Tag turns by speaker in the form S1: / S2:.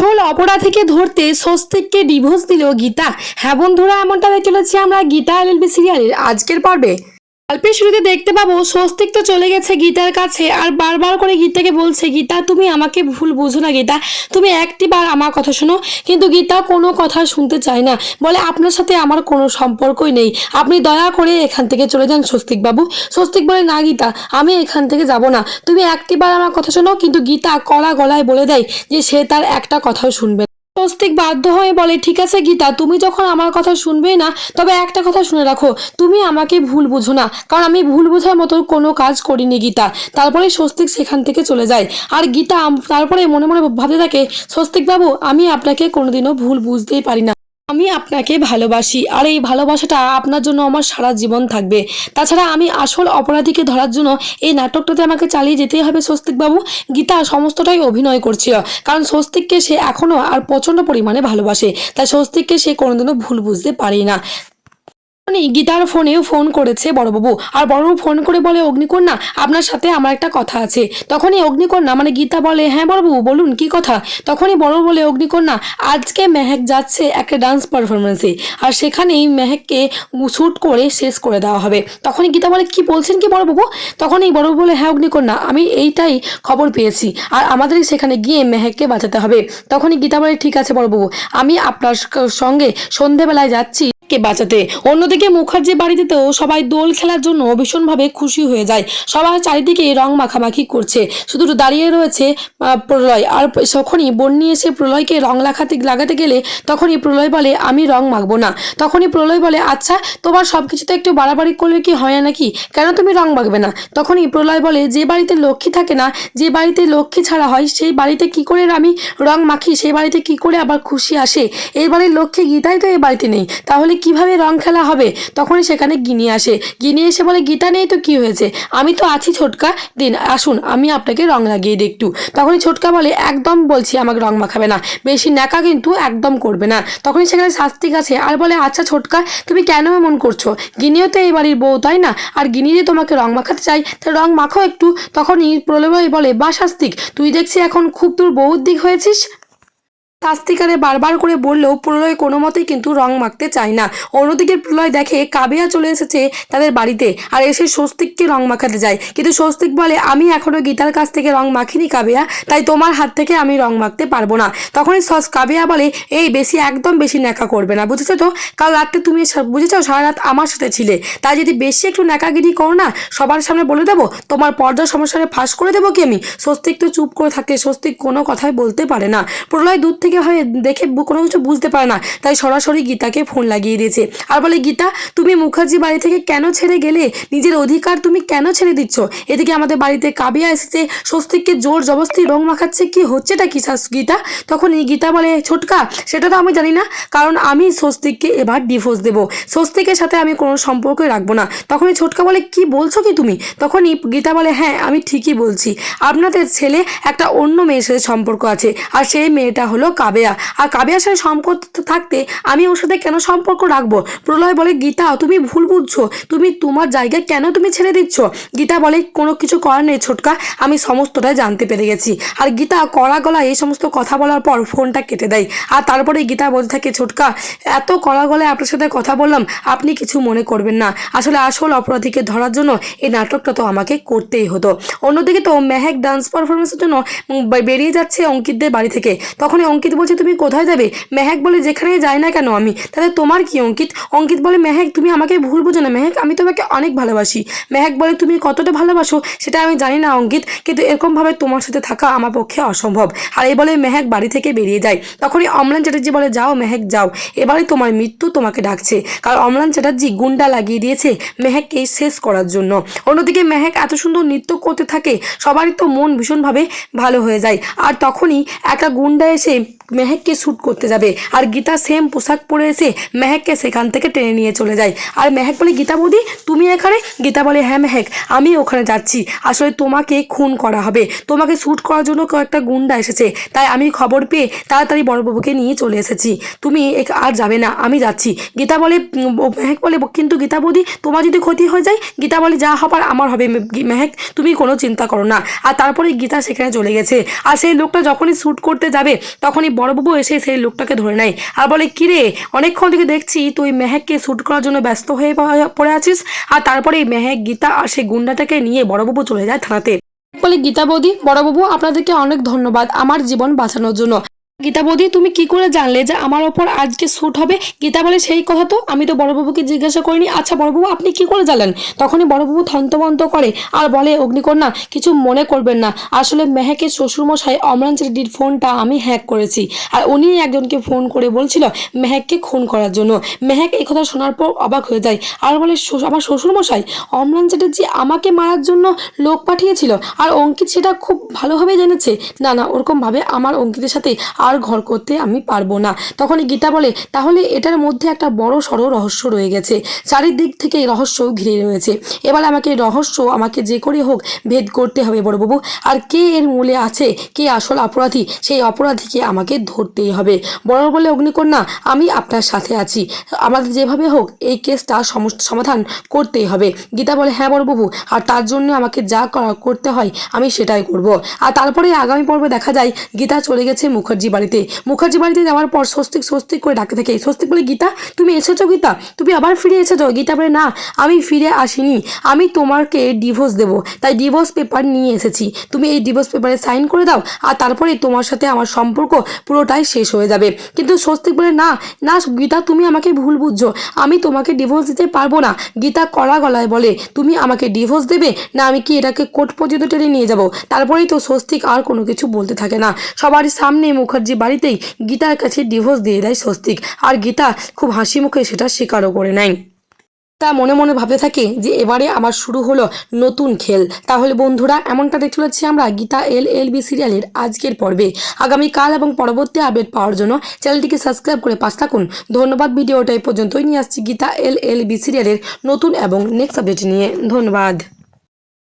S1: আসল অপরাধীকে ধরতে স্বস্তিককে ডিভোর্স দিল গীতা। হ্যাঁ বন্ধুরা, এমনটা চলেছি আমরা গীতা এলএলবি সিরিয়ালের আজকের পর্বে। গল্পের শুরুতে দেখতে পাবো, স্বস্তিক তো চলে গেছে গীতার কাছে, আর বারবার করে গীতাকে বলছে, গীতা, তুমি আমাকে ভুল বুঝো না, গীতা। তুমি একটি বার আমার কথা শোনো। কিন্তু গীতা কোনো কথা শুনতে চায় না। বলে, আপনার সাথে আমার কোনো সম্পর্কই নেই। আপনি দয়া করে এখান থেকে চলে যান স্বস্তিক বাবু স্বস্তিক বলে, না, গীতা, আমি এখান থেকে যাব না। তুমি একটিবার আমার কথা শোনো। কিন্তু গীতা কড়া গলায় বলে দেয় যে, সে তার একটা কথাও শুনবে। স্বস্তিক বাধ্য হয়ে বলে, ঠিক আছে গীতা, তুমি যখন আমার কথা শুনবেই না, তবে একটা কথা শুনে রাখো, তুমি আমাকে ভুল বুঝো না, কারণ আমি ভুল বোঝার মতো কোনো কাজ করিনি গীতা। তারপরে স্বস্তিক সেখান থেকে চলে যায়। আর গীতা, তারপরে মনে মনে ভাবতে থাকে, স্বস্তিক বাবু, আমি আপনাকে কোনোদিনও ভুল বুঝতেই পারি না। আমি আপনাকে ভালোবাসি আর এই ভালোবাসাটা আপনার জন্য আমার সারা জীবন থাকবে। তাছাড়া আমি আসল অপরাধীকে ধরার জন্য এই নাটকটাতে আমাকে চালিয়ে যেতেই হবে স্বস্তিকবাবু। গীতা সমস্তটাই অভিনয় করছিল, কারণ স্বস্তিককে সে এখনও আর প্রচণ্ড পরিমাণে ভালোবাসে। তাই স্বস্তিককে সে কোনোদিনও ভুল বুঝতে পারে না। তখনই গীতার ফোনেও ফোন করেছে বড়বাবু। আর বড়বাবু ফোন করে বলে, অগ্নিকন্যা, আপনার সাথে আমার একটা কথা আছে। তখনই অগ্নিকন্যা মানে গীতা বলে হ্যাঁ বড়বাবু, বলুন, কি কথা? তখনই বড় বলে, অগ্নিকন্যা, আজকে মেহেক যাচ্ছে একটা ডান্স পারফরমেন্সে আর সেখানেই মেহেককে শ্যুট করে শেষ করে দেওয়া হবে। তখনই গীতা বলে, কি বলছেন কি বড়বাবু? তখনই বড়বাবু বলে হ্যাঁ অগ্নিকন্যা, আমি এইটাই খবর পেয়েছি, আর আমাদের সেখানে গিয়ে মেহেককে বাঁচাতে হবে। তখনই গীতা বলে, ঠিক আছে বড়বাবু, আমি আপনার সঙ্গে সন্ধেবেলায় যাচ্ছি। কে বাঁচাতে? অন্যদিকে মুখার্জি বাড়িতেও সবাই দোল খেলার জন্য ভীষণভাবে খুশি হয়ে যায়। সবাই চারিদিকে রং মাখামাখি করছে। শুধু দাঁড়িয়ে রয়েছে প্রলয়। আর তখনই বন্যি এসে প্রলয়কে রং লাগাতে লাগাতে গেলে, তখনই প্রলয় বলে, আমি রং মাখবো না। তখনই প্রলয় বলে আচ্ছা তোমার সব কিছুতে একটু বাড়াবাড়ি করলে কি হয় নাকি? কেন তুমি রং মাখবে না? তখনই প্রলয় বলে, যে বাড়িতে লক্ষ্মী থাকে না, যে বাড়িতে লক্ষ্মী ছাড়া হয়, সেই বাড়িতে কি করে আমি রং মাখি? সেই বাড়িতে কি করে আবার খুশি আসে? এই বাড়ির লক্ষ্মী গীতাই তো এই বাড়িতে নেই। তাহলে কীভাবে রং খেলা হবে? তখনই সেখানে গিনি আসে। গিনি এসে বলে, গীতা নেই তো, কি হয়েছে? আমি তো আছি ছোটকা। দিন, আসুন, আমি আপনাকে রং লাগিয়ে দিই একটু। তখনই ছোটকা বলে, একদম বলছি, আমাকে রং মাখাবে না। বেশি ন্যাকা কিন্তু একদম করবে না। তখনই সেখানে শাস্তিক আছে আর বলে আচ্ছা ছোটকা, তুমি কেন এমন করছ? গিনিও তো এই বাড়ির বউ, তাই না? আর গিনি যে তোমাকে রং মাখাতে চাই তা রং মাখো একটু। তখনই প্রলয় বলে বা শাস্তিক, তুই দেখছি এখন খুব তোর বউর দিক হয়েছিস? শাস্তিকারে বারবার করে বললেও প্রলয় কোনো মতেই কিন্তু রং মাখতে চায় না। অন্যদিকে প্রলয় দেখে কাবিয়া চলে এসেছে তাদের বাড়িতে আর এসে স্বস্তিককে রং মাখাতে যায়। কিন্তু স্বস্তিক বলে, আমি এখনও গীতার কাছ থেকে রং মাখিনি কাবিয়া, তাই তোমার হাত থেকে আমি রং মাখতে পারব না। তখনই সস কাবিয়া বলে, এই বেশি একদম বেশি ন্যাকা করবে না, বুঝেছ তো? কাল রাত্রে তুমি বুঝেছ? সারা রাত আমার সাথে ছিলে। তাই যদি বেশি একটু ন্যাকাগিরি করো না, সবার সামনে বলে দেবো, তোমার পর্দার সমস্যারে ফাঁস করে দেবো কি আমি? স্বস্তিক তো চুপ করে থাকে, স্বস্তিক কোনো কথাই বলতে পারে না। প্রলয় দূর থেকে ভাবে দেখে কোনো কিছু বুঝতে পারে না। তাই সরাসরি গীতাকে ফোন লাগিয়ে দিয়েছে। আর বলে, গীতা, তুমি মুখার্জি বাড়ি থেকে কেন ছেড়ে গেলে? নিজের অধিকার তুমি কেন ছেড়ে দিচ্ছ? এদিকে আমাদের বাড়িতে কাবিয়া এসেছে। স্বস্তিককে জোর জবস্তি রং মাখাচ্ছে। কি হচ্ছেটা কি গীতা? তখন এই গীতা বলে, ছোটকা, সেটা তো আমি জানি না। কারণ আমি স্বস্তিককে এবার ডিভোর্স দেবো। স্বস্তিকের সাথে আমি কোনো সম্পর্কই রাখব না। তখনই ছোটকা বলে, কি বলছো কি তুমি? তখন তখনই গীতা বলে হ্যাঁ আমি ঠিকই বলছি। আপনাদের ছেলে একটা অন্য মেয়ের সাথে সম্পর্ক আছে। আর সেই মেয়েটা হলো কাবেয়া। আর কাবেয়ার সাথে সম্পর্ক থাকতে আমি ওর সাথে কেন সম্পর্ক রাখব? প্রলয় বলে, গীতা, তুমি ভুল বুঝছ। তুমি তোমার জায়গায় কেন তুমি ছেড়ে দিচ্ছ? গীতা বলে, কোনো কিছু করার নেই ছোটকা, আমি সমস্তটাই জানতে পেরে গেছি। আর গীতা কড়া গলায় এই সমস্ত কথা বলার পর ফোনটা কেটে দেয়। আর তারপরে গীতা বলতে থাকে, ছোটকা, এত কড়া গলায় আপনার সাথে কথা বললাম, আপনি কিছু মনে করবেন না। আসলে আসল অপরাধীকে ধরার জন্য এই নাটকটা তো আমাকে করতেই হতো। অন্যদিকে তো মেহেক ডান্স পারফরমেন্সের জন্য বেরিয়ে যাচ্ছে অঙ্কিতদের বাড়ি থেকে। তখনই অঙ্কিত বলছে, তুমি কোথায় যাবে? মেহেক বলে, যেখানেই যাই না কেন আমি? তাহলে তোমার কি অঙ্কিত? অঙ্কিত বলে, মেহেক, তুমি আমাকে ভুল বোঝো না। মেহেক, আমি তোমাকে অনেক ভালোবাসি। মেহেক বলে, তুমি কতটা ভালোবাসো সেটা আমি জানি না অঙ্কিত, কিন্তু এরকমভাবে তোমার সাথে থাকা আমার পক্ষে অসম্ভব। আর এই বলে মেহেক বাড়ি থেকে বেরিয়ে যায়। তখনই অমলান চ্যাটার্জি বলে, যাও মেহেক, যাও। এবারে তোমার মৃত্যু তোমাকে ডাকছে। কারণ অমলান চ্যাটার্জি গুন্ডা লাগিয়ে দিয়েছে মেহেককে শেষ করার জন্য। অন্যদিকে মেহেক এত সুন্দর নৃত্য করতে থাকে, সবারই তো মন ভীষণভাবে ভালো হয়ে যায়। আর তখনই একটা গুন্ডা এসে মেহেককে শ্যুট করতে যাবে। আর গীতা সেম পোশাক পরে এসে মেহেককে সেখান থেকে টেনে নিয়ে চলে যায়। আর মেহেক বলে, গীতা বৌদি, তুমি এখানে? গীতা বলে হ্যাঁ মেহেক, আমি ওখানে যাচ্ছি। আসলে তোমাকে খুন করা হবে। তোমাকে শ্যুট করার জন্য কয়েকটা গুন্ডা এসেছে। তাই আমি খবর পেয়ে তাড়াতাড়ি বড়বাবুকে নিয়ে চলে এসেছি। তুমি আর যাবে না, আমি যাচ্ছি। গীতা বলে মেহেক বলে, কিন্তু গীতা বৌদি, তোমার যদি ক্ষতি হয়ে যায়, গীতা বলে, যা হবার, আমার হবে মেহেক, তুমি কোনো চিন্তা করো না। আর তারপরে গীতা সেখানে চলে গেছে। আর সেই লোকটা যখনই শ্যুট করতে যাবে, তখনই বড়বাবু এসে সেই লোকটাকে ধরে নেয় আর বলে, কিরে, অনেকক্ষণ থেকে দেখছি তুই মেহেককে শ্যুট করার জন্য ব্যস্ত হয়ে পড়ে- আছিস আর তারপরে এই মেহেক, গীতা আর সেই গুন্ডাটাকে নিয়ে বড়বাবু চলে যায় থানাতে। বলে, গীতা বৌদি, বড়বাবু, আপনাদেরকে অনেক ধন্যবাদ আমার জীবন বাঁচানোর জন্য। গীতা বৌদি, তুমি কি করে জানলে যে আমার ওপর আজকে শ্যুট হবে? গীতা বলে, সেই কথা তো আমি তো বড়বাবুকে জিজ্ঞাসা করিনি। আচ্ছা বড়বাবু, আপনি কি করে জানলেন? তখনই বড়বাবু থন্তবন্ত করে, আর বলে, অগ্নিকন্যা, কিছু মনে করবেন না। আসলে মেহেকের শ্বশুরমশাই অমরান চ্যাটার্জির ফোনটা আমি হ্যাক করেছি। আর উনি একজনকে ফোন করে বলছিল মেহেককে খুন করার জন্য। মেহেক এই কথা শোনার পর অবাক হয়ে যায়। আর বলে "শ্বশ- আমার শ্বশুরমশাই, অমরান চ্যাটার্জি আমাকে মারার জন্য লোক পাঠিয়েছিল। আর অঙ্কিত সেটা খুব ভালোভাবে জেনেছে। না না, ওরকমভাবে আমার অঙ্কিতের সাথে আর ঘর করতে আমি পারব না। তখনই গীতা বলে, তাহলে এটার মধ্যে একটা বড় সড়ো রহস্য রয়ে গেছে। চারিদিক থেকে রহস্য ঘিরে রয়েছে। এবার আমাকে রহস্য আমাকে যে করে হোক, ভেদ করতে হবে বড়বাবু। আর কে এর মূলে আছে? কে আসল অপরাধী? সেই অপরাধীকে আমাকে ধরতেই হবে। বড় বলে, অগ্নিকন্যা, আমি আপনার সাথে আছি। আমাদের যেভাবে হোক, এই কেসটা সমাধান করতেই হবে। গীতা বলে হ্যাঁ বড়বাবু, আর তার জন্য আমাকে যা করা করতে হয়, আমি সেটাই করব। আর তারপরে আগামী পর্বে দেখা যায়, গীতা চলে গেছে মুখার্জি বাড়িতে। মুখার্জি বাড়িতে যাওয়ার পর স্বস্তিক স্বস্তিক করে ডাকতে থাকে। স্বস্তিক বলে, গীতা, তুমি এসেছ গীতা? তুমি আবার ফিরে এসেছ? গীতা বলে, না, আমি ফিরে আসিনি। আমি তোমাকে ডিভোর্স দেবো। তাই ডিভোর্স পেপার নিয়ে এসেছি। তুমি এই ডিভোর্স পেপারে সাইন করে দাও আর তারপরে তোমার সাথে আমার সম্পর্ক পুরোটাই শেষ হয়ে যাবে। কিন্তু স্বস্তিক বলে, না না, গীতা, তুমি আমাকে ভুল বুঝছ। আমি তোমাকে ডিভোর্স দিতে পারব না। গীতা কড়া গলায় বলে, তুমি আমাকে ডিভোর্স দেবে? না, আমি কি এটাকে কোর্ট পর্যন্ত টেনে নিয়ে যাব? তারপরেই তো স্বস্তিক আর কোনো কিছু বলতে থাকে না। সবার সামনে মুখার্জি বাড়িতেই গীতার কাছে ডিভোর্স দিয়ে দেয় স্বস্তিক। আর গীতা খুব হাসি মুখে সেটা স্বীকারও করে নেয়। তা মনে মনে ভাবতে থাকে যে এবারে আমার শুরু হলো নতুন খেল। তাহলে বন্ধুরা, এমনটা দেখতে চলেছি আমরা গীতা এল এল বি সিরিয়ালের আজকের পর্বে। আগামীকাল এবং পরবর্তী আপডেট পাওয়ার জন্য চ্যানেলটিকে সাবস্ক্রাইব করে পাশ থাকুন। ধন্যবাদ, ভিডিওটা এই পর্যন্তই। নিয়ে আসছি গীতা এল এল বি সিরিয়ালের নতুন এবং নেক্সট আপডেট নিয়ে। ধন্যবাদ।